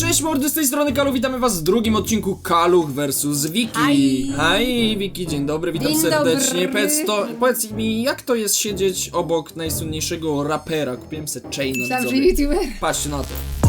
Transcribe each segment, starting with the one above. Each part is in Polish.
Cześć mordy, z tej strony Kalu, witamy was w drugim odcinku Kaluch vs Wiki. Hi. Hi, Wiki, dzień dobry, witam Dzień serdecznie. dobry. Powiedz, to, powiedz mi, jak to jest siedzieć obok najsłynniejszego rapera? Kupiłem se chaina Myślałam, że widzowie. Patrzcie na to.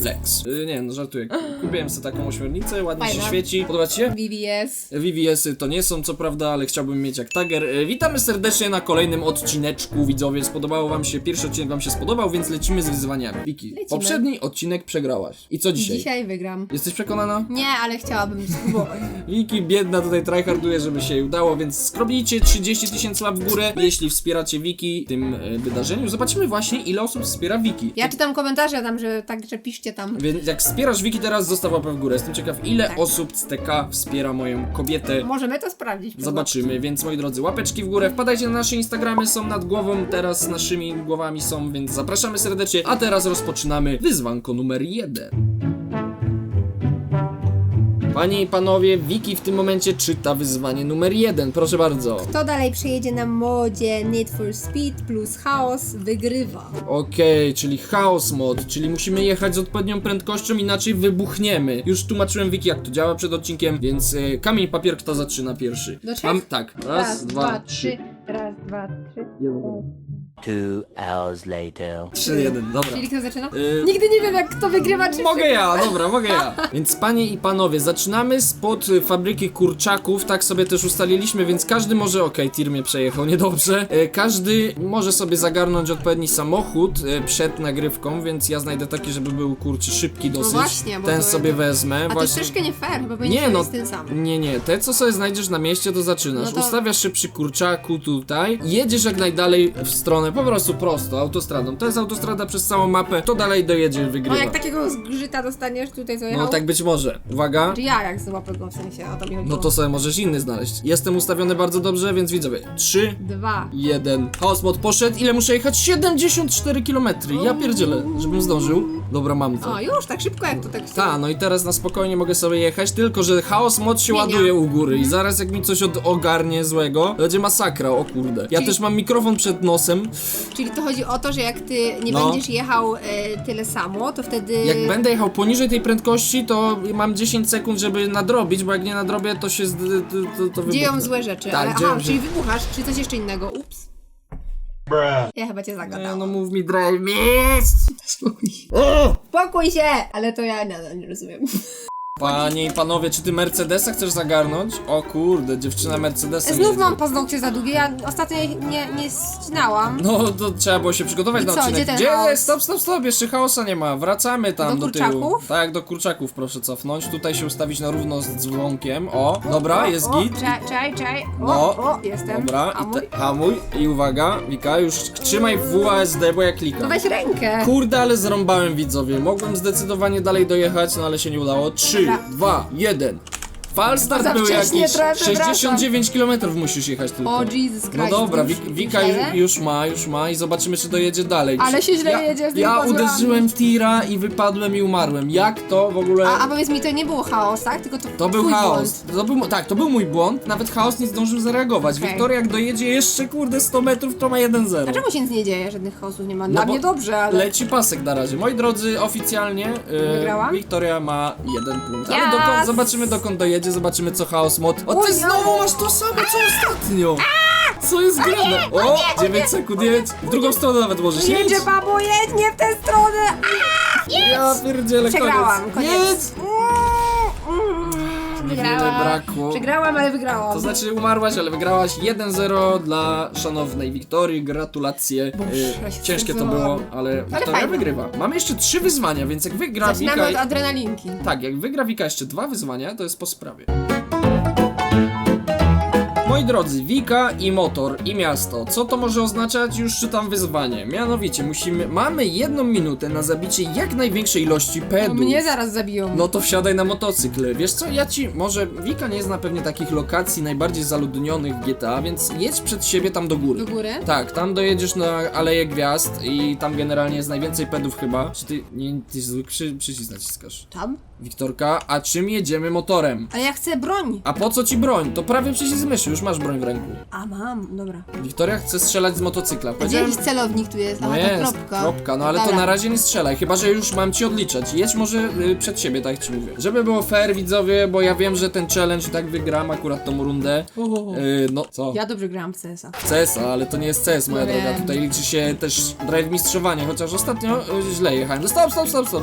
Flex. Y, nie, no żartuję. Kupiłem sobie taką ośmiornicę, ładnie się Fajna. świeci. Podoba ci się? BBS. VVS-y to nie są co prawda, ale chciałbym mieć jak Tiger. E, Witamy serdecznie na kolejnym odcineczku, widzowie. Spodobało wam się, pierwszy odcinek wam się spodobał, więc lecimy z wyzwaniami. Wiki, Lecimy. poprzedni odcinek przegrałaś. I co dzisiaj? Dzisiaj wygram. Jesteś przekonana? Nie, ale chciałabym spróbować. Wiki biedna tutaj tryharduje, żeby się jej udało, więc skrobnijcie 30 tysięcy łap w górę, jeśli wspieracie Wiki w tym e, wydarzeniu. Zobaczymy właśnie, ile osób wspiera Wiki. Ja czytam komentarze tam, że tak, że piszcie tam. Więc jak wspierasz Wiki teraz, zostaw łapę w górę. Jestem ciekaw, ile Tak. osób z TK wspiera moją kobietę. Możemy to sprawdzić. Zobaczymy, więc moi drodzy, łapeczki w górę, wpadajcie na nasze Instagramy, są nad głową, teraz naszymi głowami są, więc zapraszamy serdecznie, a teraz rozpoczynamy wyzwanko numer jeden. Panie i panowie, Wiki w tym momencie czyta wyzwanie numer jeden, proszę bardzo. Kto dalej przejedzie na modzie Need for Speed plus chaos wygrywa. Okej, czyli chaos mod, czyli musimy jechać z odpowiednią prędkością, inaczej wybuchniemy. Już tłumaczyłem Wiki jak to działa przed odcinkiem, więc y, kamień, papier, kto zaczyna pierwszy? Do trzech? Mam, tak, raz, dwa, trzy. Raz, dwa, trzy. Jeden. Two hours later. Trzy, jeden, dobra. Czyli kto zaczyna? Y, Nigdy nie wiem, jak kto wygrywa, czy Mogę ja, dobra, mogę ja. Więc panie i panowie, zaczynamy spod y, fabryki kurczaków, tak sobie też ustaliliśmy, więc każdy może, okej, tir mnie przejechał niedobrze, e, każdy może sobie zagarnąć odpowiedni samochód e, przed nagrywką, więc ja znajdę taki, żeby był kurczy szybki dosyć. No właśnie, bo Ten to- sobie wezmę. A to jest troszkę nie fair, bo powinien Nie no, jest ten sam. nie, nie, te co sobie znajdziesz na mieście to zaczynasz, No to- ustawiasz się przy kurczaku tutaj, jedziesz jak najdalej w stronę, po prostu prosto, autostradą, to jest autostrada przez całą mapę, to dalej dojedzie, wygrywa. No jak takiego zgrzyta dostaniesz tutaj, co jechał? No tak być może. Uwaga. Czy ja jak złapę go w sensie, o to mi chodziło. No to sobie możesz inny znaleźć. Jestem ustawiony bardzo dobrze, więc widzowie. 3, Dwa. 1. Chaos mod poszedł. Ile muszę jechać? 74 km. Ja pierdzielę, żebym zdążył. Dobra, mam to. O, już, tak szybko jak to tak Ta, no i teraz na spokojnie mogę sobie jechać, tylko że chaos mod się Zmienia. ładuje u góry i zaraz jak mi coś od ogarnie złego, będzie masakra, o kurde. Ja Czyli- też mam mikrofon przed nosem. Czyli to chodzi o to, że jak ty nie No. będziesz jechał e, tyle samo, to wtedy... Jak będę jechał poniżej tej prędkości, to mam 10 sekund, żeby nadrobić, bo jak nie nadrobię, to się to, to, to Dzieją wybuchnę. złe rzeczy, Tak, ale dzieją aha, się- czyli wybuchasz, czy coś jeszcze innego, ups. Ja chyba cię Nie, zagadałam. no mów mi drive miss! Spokój. Spokój się! Ale to ja nadal nie rozumiem. Panie i panowie, czy ty Mercedesa chcesz zagarnąć? O kurde, dziewczyna Mercedesa Znów mam paznokcie za długie, ja ostatnio nie, nie ścinałam. No to trzeba było się przygotować I na co, odcinek. gdzie ten chaos? Stop, stop, stop, jeszcze chaosa nie ma. Wracamy tam Do do, tyłu. kurczaków? Tak, do kurczaków proszę cofnąć. Tutaj się ustawić na równo z dzwonkiem. O, dobra, jest o, git. Czaj, czaj, czaj. O, No, o, jestem. Dobra, A i te, hamuj. I uwaga, Wika, już trzymaj WASD, bo ja klikam. weź rękę. Kurde, ale zrąbałem widzowie. Mogłem zdecydowanie dalej dojechać, no ale się nie udało. 3, Dobra. 2, 1. Falstart Za był wcześnie, jakiś. trochę przepraszam. 69 km musisz jechać tylko. O Jesus Christ. No dobra, już- Wik- Wika już już, ma, już ma i zobaczymy czy dojedzie dalej. Ale się źle ja, jedzie z tymi Ja pazurami. uderzyłem w tira i wypadłem i umarłem. Jak to w ogóle... A, a powiedz mi, to nie było chaos, tak? Tylko to to był twój chaos. Błąd. To był, tak, to był mój błąd. Nawet chaos nie zdążył zareagować. Okej. Wiktoria jak dojedzie jeszcze kurde 100 metrów to ma 1-0. A czemu się nic nie dzieje? Żadnych chaosów nie ma. No Dla bo mnie dobrze, ale... Leci pasek na razie. Moi drodzy, oficjalnie yy, Wygrałam? Wiktoria ma jeden punkt. Ale Yes! dokąd, zobaczymy dokąd dojedzie, zobaczymy co chaos mod. O ty Oj, znowu oj. masz to samo co ostatnio! Co jest grane? O, 9 sekund, jedź. W drugą stronę nawet możesz jedź. Jedzie babo, jedź, nie w tę stronę! Ja pierdzielę, Przegrałam, koniec. koniec. Jedź. Wygrałam. brakło. Przegrałam, ale wygrałam. To znaczy umarłaś, ale wygrałaś 1-0 dla szanownej Wiktorii. Gratulacje. Boże, Y, ja się Ciężkie to było, ale Wiktoria fajne. wygrywa. Mamy jeszcze trzy wyzwania, więc jak wygra Zaczynamy Wika... od adrenalinki. Tak, jak wygra Wika jeszcze dwa wyzwania, to jest po sprawie. Moi drodzy, Wika i motor i miasto. Co to może oznaczać? Już czytam wyzwanie. Mianowicie musimy, mamy jedną minutę na zabicie jak największej ilości No, pedów. mnie zaraz zabiją. No to wsiadaj na motocykl. Wiesz co, ja ci, może Wika nie zna pewnie takich lokacji najbardziej zaludnionych w GTA, więc jedź przed siebie tam do góry. Do góry? Tak, tam dojedziesz na Aleję Gwiazd i tam generalnie jest najwięcej pedów chyba. Czy ty, nie, ty zły przy, przycisk naciskasz? Tam? Wiktorka, a czym jedziemy motorem? Ale ja chcę broń. A po co ci broń? To prawie przycisk myszy, już masz broń w ręku? A mam, dobra. Wiktoria chce strzelać z motocykla. Gdzie Powiedziałem... jakiś celownik tu jest? No Aha, jest, kropka. no ale to Dobra. na razie nie strzelaj, chyba że już mam ci odliczać. Jedź może y, przed siebie, tak jak ci mówię. Żeby było fair, widzowie, bo ja wiem, że ten challenge i tak wygram akurat tą rundę. Y, no, co? Ja dobrze grałam w CS-a. CS, ale to nie jest CS, moja No droga. wiem. Tutaj liczy się też drive mistrzowanie, chociaż ostatnio y, źle jechałem. No stop, stop, stop, stop.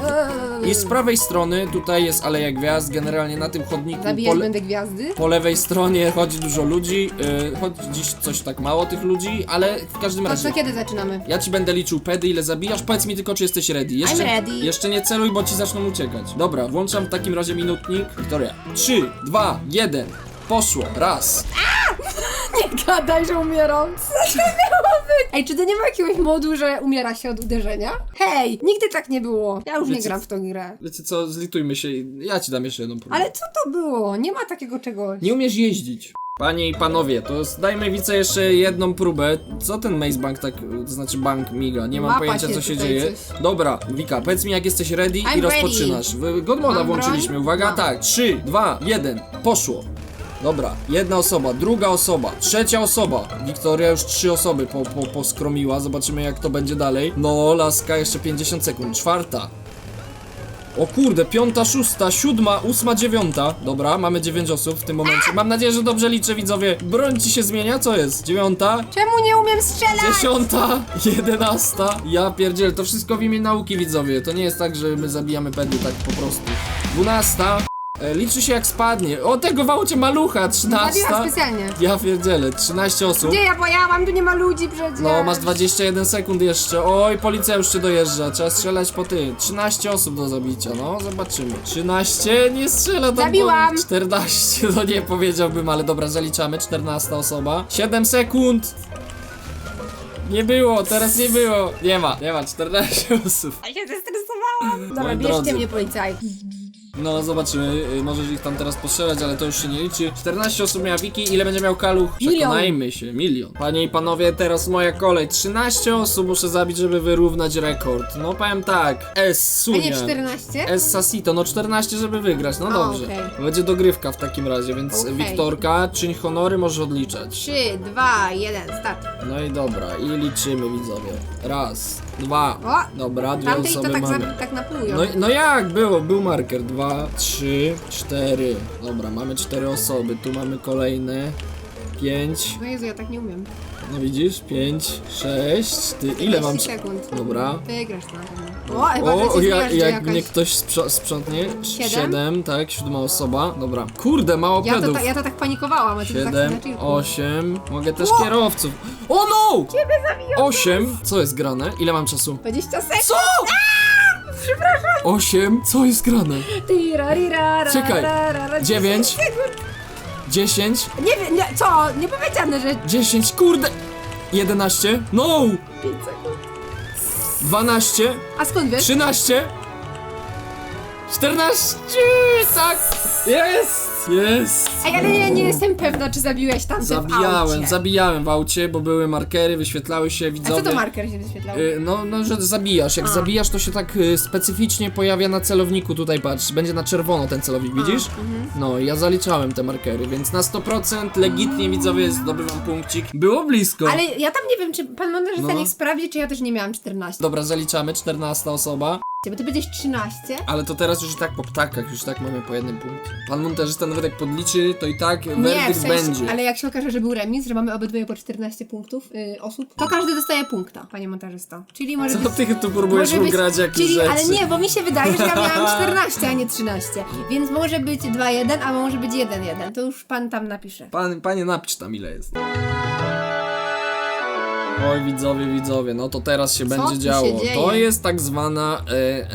I z prawej strony tutaj jest Aleja Gwiazd, generalnie na tym chodniku Zabijać będę gwiazdy? po lewej stronie chodzi dużo ludzi, y, chodzi dziś coś tak mało tych ludzi, ale w każdym To razie... co, kiedy zaczynamy? Ja ci będę liczył pedy, ile zabijasz. Powiedz mi tylko, czy jesteś ready. Jeszcze, I'm ready. Jeszcze nie celuj, bo ci zaczną uciekać. Dobra, włączam w takim razie minutnik. Wiktoria. 3, 2, 1. Poszło. Raz. Nie gadaj, że umieram. Co to miało być? Ej, czy to nie ma jakiegoś modu, że umiera się od uderzenia? Hej, nigdy tak nie było. Ja już nie Wiecie- gram w tą grę. Wiecie co, zlitujmy się. i Ja ci dam jeszcze jedną próbę. Ale co to było? Nie ma takiego czegoś. Nie umiesz jeździć. Panie i panowie, to dajmy wice jeszcze jedną próbę. Co ten Maze Bank tak, to znaczy bank miga? Nie mam Łapa pojęcia się co się tutaj dzieje. coś. Dobra, Wika, powiedz mi jak jesteś ready i I'm rozpoczynasz. W Godmoda Mam włączyliśmy, broń? uwaga, Mam. tak. 3, 2, 1, poszło. Dobra, jedna osoba, druga osoba, trzecia osoba. Wiktoria już trzy osoby po, po, poskromiła, zobaczymy jak to będzie dalej. No, laska, jeszcze 50 sekund. Czwarta. O kurde, piąta, szósta, siódma, ósma, dziewiąta. Dobra, mamy dziewięć osób w tym momencie. Mam nadzieję, że dobrze liczę, widzowie. Broń ci się zmienia, co jest? Dziewiąta, Czemu nie umiem strzelać? dziesiąta, jedenasta. Ja pierdzielę, to wszystko w imię nauki, widzowie. To nie jest tak, że my zabijamy pedy tak po prostu. Dwunasta. E, liczy się jak spadnie. O, tego wałcie malucha, trzynasta. Zabiłam specjalnie. Ja pierdzielę, 13 osób. Gdzie ja pojałam? Tu nie ma ludzi przecież. No, masz 21 sekund jeszcze. Oj, policja już cię dojeżdża. Trzeba strzelać po ty. 13 osób do zabicia, no, zobaczymy. 13, nie strzela tam. Zabiłam. po- 14, no nie powiedziałbym, ale dobra, zaliczamy. 14 osoba. 7 sekund. Nie było, teraz nie było. Nie ma, nie ma, 14 osób. Ja się zestresowałam. Dobra, Moi bierzcie drodzy. mnie policjaj. No, zobaczymy. y, Możesz ich tam teraz postrzelać, ale to już się nie liczy. 14 osób miała Wiki, ile będzie miał Kaluch? Milion. Przekonajmy się, milion. Panie i panowie, teraz moja kolej. 13 osób muszę zabić, żeby wyrównać rekord. No, powiem tak. S, A nie Sunia. 14? S Sasito, no 14, żeby wygrać, no A, dobrze. okej. Będzie dogrywka w takim razie, więc Okej. Wiktorka, czyń honory, możesz odliczać. 3, 2, 1, start. No i dobra, i liczymy widzowie. Raz, dwa, O! dobra, dwie Tamtej to osoby tak, mamy. za, tak na pół. No, no jak było? Był marker. Dwa, trzy, cztery. Dobra, mamy cztery osoby. Tu mamy kolejne. Pięć. No Jezu, ja tak nie umiem. No widzisz? Pięć, sześć. Ty ile mam? 30 sekund. Dobra. Wygrasz na pewno. O, chyba O, jak, jak, mnie ktoś sprzo- sprzątnie. Siedem? Siedem, tak, siódma osoba. Dobra. Kurde, mało ja, to, pedów. ta, ja to tak panikowałam, a ty to tak Siedem, na chillku. osiem. Mogę też O! kierowców. O no! Ciebie zabiję! Osiem. Co jest grane? Ile mam czasu? 20 sekund! Co? Osiem. Co jest grane? Tira, rira, ra, Czekaj. ra, ra, ra, Dziewięć. 10 sekund. Dziesięć. Nie wiem, nie, co? Nie powiedziane, że 10, kurde! 11, no! 5 sekund. 12, A skąd wiesz? 13, 14, tak! Jest! Jest! Ej, ale ja nie jestem pewna, czy zabiłeś tamte w Zabijałem, aucie. zabijałem w aucie, bo były markery, wyświetlały się A widzowie. co to marker się wyświetlał? Y, No, no, że zabijasz. Jak A. zabijasz, to się tak y, specyficznie pojawia na celowniku. Tutaj patrz, będzie na czerwono ten celownik, widzisz? mhm. No, ja zaliczałem te markery, więc na 100% legitnie widzowie zdobywam punkcik. Było blisko. Ale ja tam nie wiem, czy pan montażysta No. niech sprawdzi, czy ja też nie miałam 14. Dobra, zaliczamy, 14 osoba. Bo ty będziesz 13. Ale to teraz już i tak po ptakach, już i tak mamy po jednym punkcie. Pan montażysta nawet jak podliczy, to i tak werdykt w sensie, będzie. ale jak się okaże, że był remis, że mamy obydwoje po 14 punktów y, osób, to każdy dostaje punkta, panie montażysta. Czyli może Co być... ty tu próbujesz może być- ugrać jakieś czyli, rzeczy? Ale nie, bo mi się wydaje, że ja miałam 14, a nie 13. Więc może być 2-1, a może być 1-1. To już pan tam napisze. Pan, panie napisz tam ile jest. Oj widzowie, widzowie, no to teraz się będzie tu działo. się dzieje? To jest tak zwana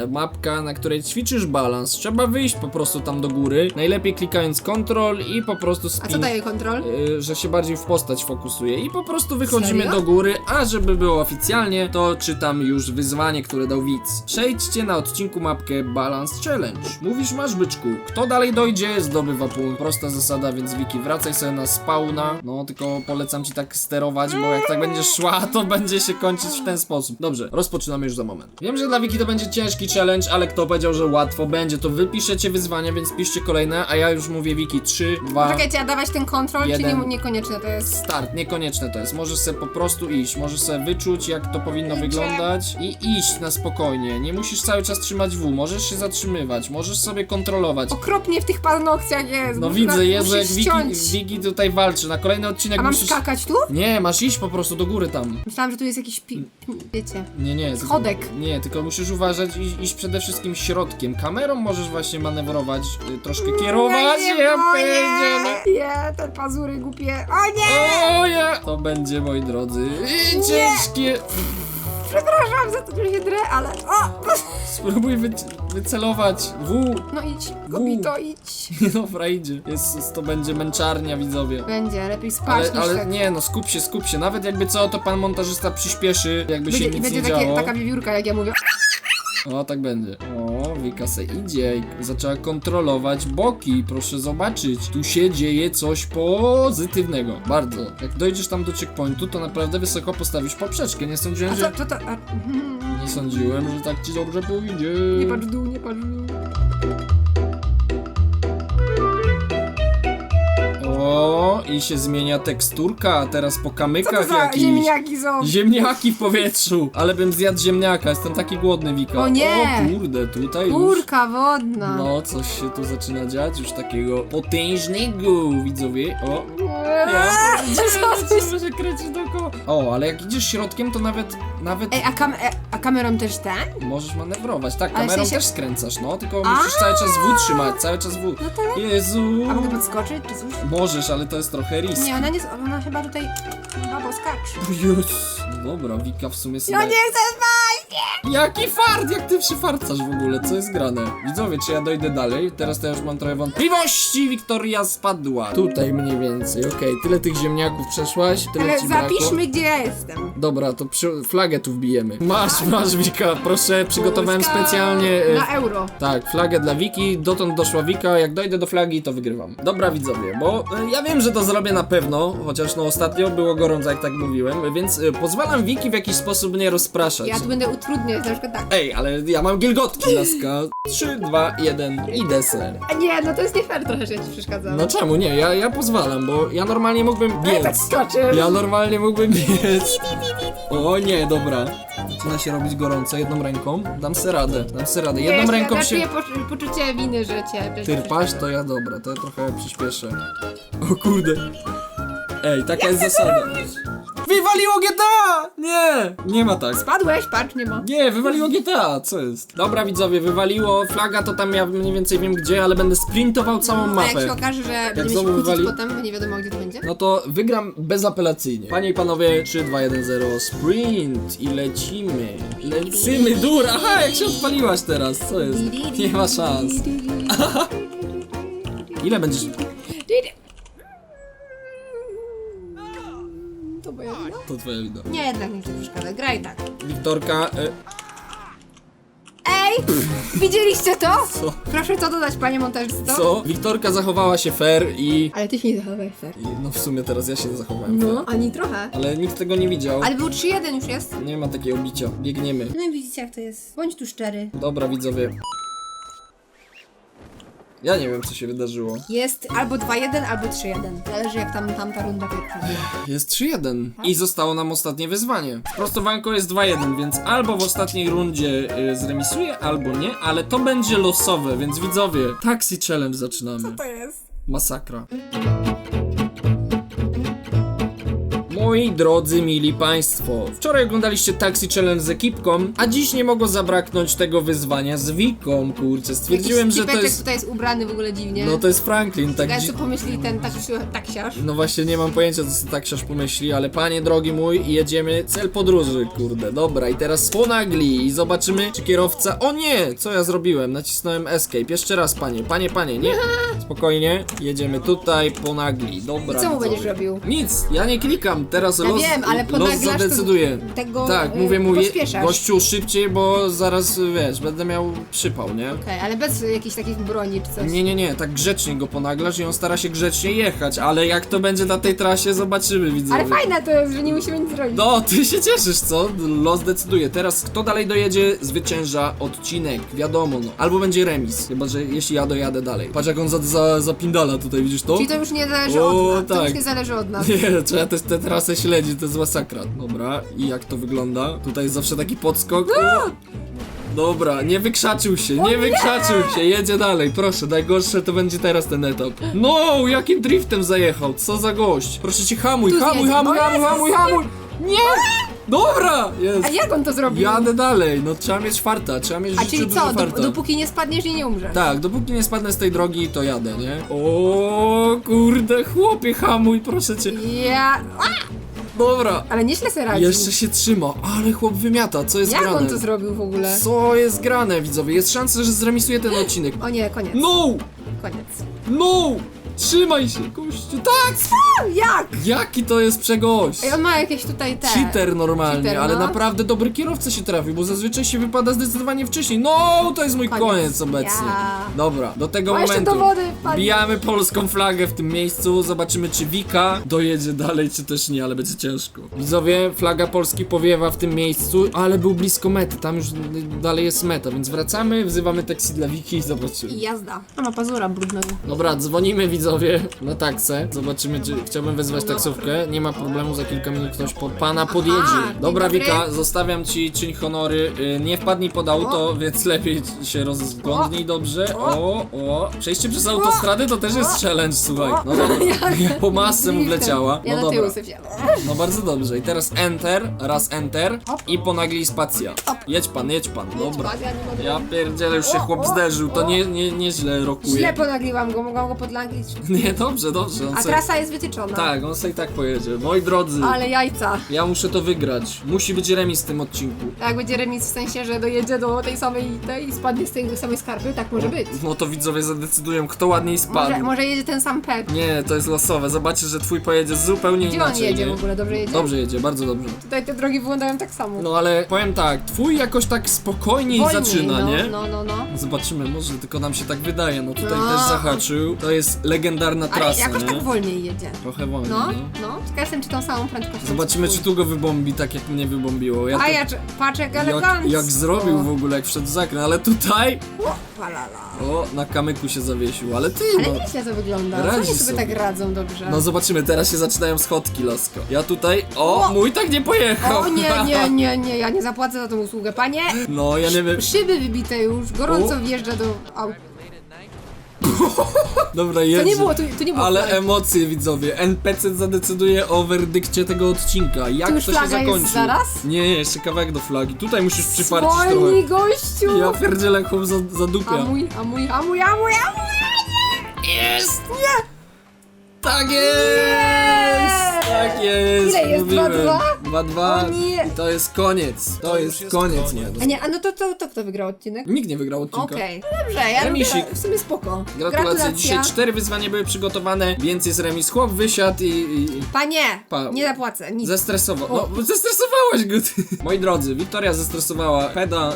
e, mapka, na której ćwiczysz balans. Trzeba wyjść po prostu tam do góry. Najlepiej klikając Ctrl i po prostu A spin. co daje kontrol? y, że się bardziej w postać fokusuje i po prostu wychodzimy Serio? do góry, a żeby było oficjalnie, to czytam już wyzwanie, które dał widz. Przejdźcie na odcinku mapkę Balance Challenge. Mówisz masz byczku, kto dalej dojdzie, zdobywa punkt. Prosta zasada, więc Wiki, wracaj sobie na spawna. No, tylko polecam ci tak sterować, bo jak tak będziesz szła, A to będzie się kończyć w ten sposób. Dobrze, rozpoczynamy już za moment. Wiem, że dla Wiki to będzie ciężki challenge, ale kto powiedział, że łatwo będzie, to wy piszecie wyzwania, więc piszcie kolejne, a ja już mówię Wiki 3, 2, Czekajcie, a dawać ten kontrol, czy Jeden. nie, niekoniecznie to jest... start. Niekonieczne to jest. Możesz sobie po prostu iść, możesz sobie wyczuć, jak to powinno Idzie. wyglądać i iść na spokojnie. Nie musisz cały czas trzymać W, możesz się zatrzymywać, możesz sobie kontrolować. Okropnie w tych paznokciach jest. No widzę, Jezu, jak Wiki, ściąć. Wiki tutaj walczy. Na kolejny odcinek A mam musisz... skakać tu? Nie, masz iść po prostu do góry tam. Myślałam, że tu jest jakiś pi... wiecie... Nie, nie. tylko- Schodek. Nie, tylko musisz uważać i iść przede wszystkim środkiem. Kamerą możesz właśnie manewrować, y, troszkę kierować. Ja nie Ja boję. pierdzielę. Nie, te pazury głupie. O nie! O ja! To będzie, moi drodzy, y, ciężkie. Przepraszam za to, że się drę, ale... O! Spróbuj wy, wycelować. W. No idź, kobito, idź. Dobra, idzie. Jest, to będzie męczarnia, widzowie. Będzie, lepiej spać Ale, niż ale tak. nie, no skup się, skup się. Nawet jakby co, to pan montażysta przyspieszy, jakby się Będzie, nic będzie nie takie, działo. taka wiewiórka, jak ja mówię. O, tak będzie. O, Wika se idzie i zaczęła kontrolować boki. Proszę zobaczyć, tu się dzieje coś pozytywnego. Bardzo. Jak dojdziesz tam do checkpointu, to naprawdę wysoko postawisz poprzeczkę. Nie sądziłem, A że... co, to, to, a. Nie sądziłem, że tak ci dobrze pójdzie. Nie patrz w dół, nie patrz w dół. O, i się zmienia teksturka, a teraz po Co to kamykach za jakichś. ziemniaki są? Ziemniaki w powietrzu! Ale bym zjadł ziemniaka, jestem taki głodny, Wika. O nie! O kurde, tutaj już... Kurka wodna. No, coś się tu zaczyna dziać, już takiego potężnego, widzowie. O, Eee, co ty- ja się kręci dookoła. O, ale jak idziesz środkiem, to nawet, nawet Ej, a, kam e, a kamerą też ten? możesz manewrować. Tak, Ale w kamerą sensie- też skręcasz, no, tylko musisz cały czas W trzymać, cały czas W. No to... Jezu! A mogę podskoczyć, czy coś? Możesz, ale to jest trochę risk. Nie, ona nie... Ona chyba tutaj... Babo, skacz. Jezus. No Dobra, Wika w sumie sobie... Ja nie chcę spać! Jaki fart, jak ty przyfarcasz w ogóle, co jest grane? Widzowie, czy ja dojdę dalej? Teraz to ja już mam trochę wątpliwości, Wiktoria spadła. Tutaj mniej więcej, okej, tyle tych ziemniaków przeszłaś, tyle Ale ci brakło. zapiszmy, gdzie ja jestem. Dobra, to przy... flagę tu wbijemy. Masz, masz Wika, proszę, przygotowałem Polska specjalnie... e, Na euro. Tak, flagę dla Wiki, dotąd doszła Wika, jak dojdę do flagi, to wygrywam. Dobra widzowie, bo e, ja wiem, że to zrobię na pewno, chociaż no ostatnio było gorąco, jak tak mówiłem, więc e, pozwalam Wiki w jakiś sposób mnie rozpraszać. Ja tu będę utrudniać, na przykład tak. Ej, ale ja mam gilgotki, laska. 3, 2, 1 i deser. A nie, no to jest nie fair trochę, że ja ci przeszkadzam. No czemu nie? Ja, ja pozwalam, bo ja normalnie mógłbym Ej, tak biec. skoczysz. Ja normalnie mógłbym biec. O nie, dobra. Zaczyna się robić gorąco jedną ręką. Dam se radę, dam se radę. Jedną Wiesz, ręką ja się... czuję poczu- poczucie winy, że cię... Tyrpasz, to ja dobra, to ja trochę przyspieszę. O kurde. Ej, taka jest zasada. Wywaliło GTA! Nie! Nie ma tak. Padłeś, patrz, nie ma. Nie, wywaliło GTA, co jest? Dobra widzowie, wywaliło, flaga to tam ja mniej więcej wiem gdzie, ale będę sprintował całą A jak się okaże, że będziemy się znowu kłócić wywali- potem, bo nie wiadomo gdzie to będzie? No to wygram bezapelacyjnie. Panie i panowie, 3, 2, 1, 0, sprint i lecimy. Lecimy, dur! Aha, jak się odpaliłaś teraz, co jest? Nie ma szans. Ile będziesz... To twoja wina. Nie, jednak nie chcę przeszkadzać, graj tak. Wiktorka, e, Ej! Widzieliście to? co? Proszę to dodać, panie montażysto. Co? Wiktorka zachowała się fair i... Ale ty się nie zachowałeś fair. i no w sumie teraz ja się zachowałem No, fair. ani trochę. Ale nikt tego nie widział. Ale był 3-1 już jest. Nie ma takiego bicia. Biegniemy. No i widzicie jak to jest. Bądź tu szczery. Dobra, widzowie. Ja nie wiem, co się wydarzyło. Jest albo 2-1, albo 3-1. Zależy jak tam tamta runda pierwsza była. Jest 3-1 i zostało nam ostatnie wyzwanie. Prostowanko jest 2-1, więc albo w ostatniej rundzie y, zremisuję, albo nie, ale to będzie losowe, więc widzowie, Taxi Challenge zaczynamy. To jest. Masakra. Moi drodzy, mili państwo, wczoraj oglądaliście Taxi Challenge z ekipką, a dziś nie mogło zabraknąć tego wyzwania z Wiką, kurczę. Stwierdziłem, że to jest... tutaj jest ubrany w ogóle dziwnie. No to jest Franklin, tak Ja dzi- co pomyśli ten taksiu- taksiarz. No właśnie nie mam pojęcia co sobie taksiarz pomyśli, ale panie drogi mój, jedziemy cel podróży, kurde, dobra i teraz ponagli i zobaczymy czy kierowca, o nie, co ja zrobiłem, nacisnąłem escape, jeszcze raz panie, panie, panie, nie, spokojnie, jedziemy tutaj, ponagli, dobra. I co mu widzowie. będziesz robił? Nic, ja nie klikam, teraz Ja los, wiem, ale los ponaglasz to zadecyduje. tego, Tak, y, mówię mu, je- pospieszasz. gościu szybciej, bo zaraz, wiesz, będę miał przypał, nie? Okej, ale bez jakichś takich broni czy coś. Nie, nie, nie, tak grzecznie go ponaglasz i on stara się grzecznie jechać, ale jak to będzie na tej trasie, zobaczymy, widzowie. Ale fajne to jest, że nie musimy nic zrobić. No, ty się cieszysz, co? Los decyduje. Teraz kto dalej dojedzie, zwycięża odcinek. Wiadomo, no. Albo będzie remis. Chyba, że jeśli ja dojadę dalej. Patrz, jak on za, za, zapindala tutaj, widzisz to? Czyli to już nie zależy O, od nas. To tak. już nie zależy od nas. Nie, trzeba też tę trasę śledzić, to jest masakra. Dobra, i jak to wygląda? Tutaj jest zawsze taki podskok. O! Dobra, nie wykrzaczył się, nie wykrzaczył się, jedzie dalej, proszę, najgorsze to będzie teraz ten etap. No, jakim driftem zajechał, co za gość. Proszę cię, hamuj, Tu hamuj, zjedzie. hamuj, O hamuj, Jezus, hamuj, hamuj. Nie! Dobra, jest. A jak on to zrobił? Jadę dalej, no trzeba mieć farta, trzeba mieć w A życiu czyli dużo co, farta. dop- dopóki nie spadniesz i nie umrzesz. Tak, dopóki nie spadnę z tej drogi, to jadę, nie? O kurde, chłopie, hamuj, proszę cię. Ja... Dobra, Ale nieźle se radzi. jeszcze się trzyma, ale chłop wymiata, co jest Jak grane? on to zrobił w ogóle? Co jest grane, widzowie? Jest szansa, że zremisuje ten odcinek. O nie, koniec. No! Koniec. No! Trzymaj się, gościu. Tak! Jak? Jaki to jest przegość? Ej, on ma jakieś tutaj te... Cheater normalnie, Cheater, ale no. naprawdę dobry kierowca się trafił, bo zazwyczaj się wypada zdecydowanie wcześniej. No, to jest mój koniec, Koniec. obecnie. Ja. Dobra, do tego O, jeszcze momentu dowody, panie. bijamy polską flagę w tym miejscu, zobaczymy czy Wika dojedzie dalej, czy też nie, ale będzie ciężko. Widzowie, flaga Polski powiewa w tym miejscu, ale był blisko mety, tam już dalej jest meta, więc wracamy, wzywamy taksi dla Wiki i zobaczymy. I jazda. A ma pazura brudnego. Dobra, dzwonimy widzowie na taksę. Zobaczymy, czy chciałbym wezwać taksówkę. Nie ma problemu, za kilka minut ktoś po pana podjedzie. Dobra. Wika, zostawiam ci czyń honory. Y, Nie wpadnij pod auto, więc lepiej się rozglądnij dobrze. O, o. Przejście przez autostradę to też jest challenge, słuchaj. No dobra. Po masce mu wleciała. Ja No na tyłu dobra. sobie. No bardzo dobrze. I teraz enter, raz enter i ponaglij spacja. Jedź pan, jedź pan. Dobra. ja nie mogę. Ja pierdzielę, już się chłop zderzył. To nie, nie, nieźle rokuje. Źle ponagliłam go, mogłam go podlangić. Nie, dobrze, dobrze. On A sobie- trasa jest wytyczona. Tak, on sobie tak pojedzie. Moi drodzy, Ale jajca. ja muszę to wygrać. Musi być remis w tym odcinku. Jak będzie remis w sensie, że dojedzie do tej samej tej i spadnie z tej samej skarpy, tak może być. No to widzowie zadecydują, kto ładniej spadł. Może, może jedzie ten sam pep. Nie, to jest losowe. Zobaczysz, że twój pojedzie zupełnie Gdzie inaczej. on jedzie nie? w ogóle? Dobrze jedzie? Dobrze jedzie, bardzo dobrze. Tutaj te drogi wyglądają tak samo. No ale powiem tak, twój jakoś tak spokojniej Wolniej, zaczyna, no, nie? No, no, no. Zobaczymy, może tylko nam się tak wydaje. No tutaj No. też zahaczył. To jest legendarna Ale trasa, jakoś nie? tak wolniej jedzie. Trochę wolniej, No, no. no. Ciekaw jestem, czy tą samą prędkością. Zobaczymy, czy tu go wybombi tak, jak mnie wybombiło. Ja A ja, czy- patrz jak jak, elegancko. jak zrobił w ogóle, jak wszedł w zakręt, ale tutaj... O, palala. O, na kamyku się zawiesił, ale ty Ale no. nieźle to wygląda. Co Radzi oni sobie, sobie. tak radzą dobrze? No zobaczymy, teraz się zaczynają schodki, lasko. Ja tutaj, o, O! mój tak nie pojechał. O nie, nie, nie, nie, ja nie zapłacę za tą usługę, panie. No, ja nie wiem. Szyby wybite już, gorąco O. wjeżdża do aut. Dobra, To jedzie. nie było, to, to nie było Ale emocje, widzowie. NPC zadecyduje o werdykcie tego odcinka. Jak Tu już to się flaga jest zakończy? zaraz? Nie, jeszcze kawałek do flagi. Tutaj musisz przyparcić trochę. Zwolnij gościu! Ja pierdzielę, chłop za, A zadupia. mój, a mój, a mój, a mój, a mój! Jest! Nie! Tak jest! Tak jest! Ile jest? mówiłem. Dwa, Dwa, dwa. O nie. To jest koniec. To jest koniec, nie. A nie, a no to, to, to kto wygrał odcinek? Nikt nie wygrał odcinka. Okej, no dobrze, ja Remisik. lubię, w sumie spoko. Gratulacje. Dzisiaj cztery wyzwania były przygotowane, więc jest remis. Chłop wysiadł i, i, i Panie, Pa- nie zapłacę, nic. zestresował. O. No, zestresowałaś go ty. Moi drodzy, Wiktoria zestresowała Peda.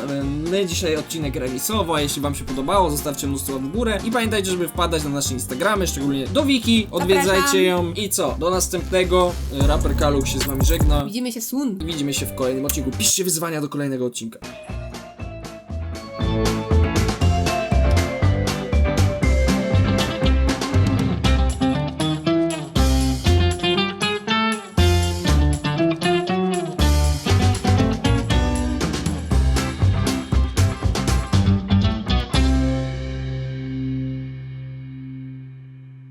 My dzisiaj odcinek remisowo, a jeśli wam się podobało, zostawcie mnóstwo w górę i pamiętajcie, żeby wpadać na nasze Instagramy, szczególnie do Wiki, odwiedzajcie Zapraszam. ją i co? Do następnego. Raper Kaluch się z wami żegna. Widzimy się soon. Widzimy się w kolejnym odcinku. Piszcie wyzwania do kolejnego odcinka.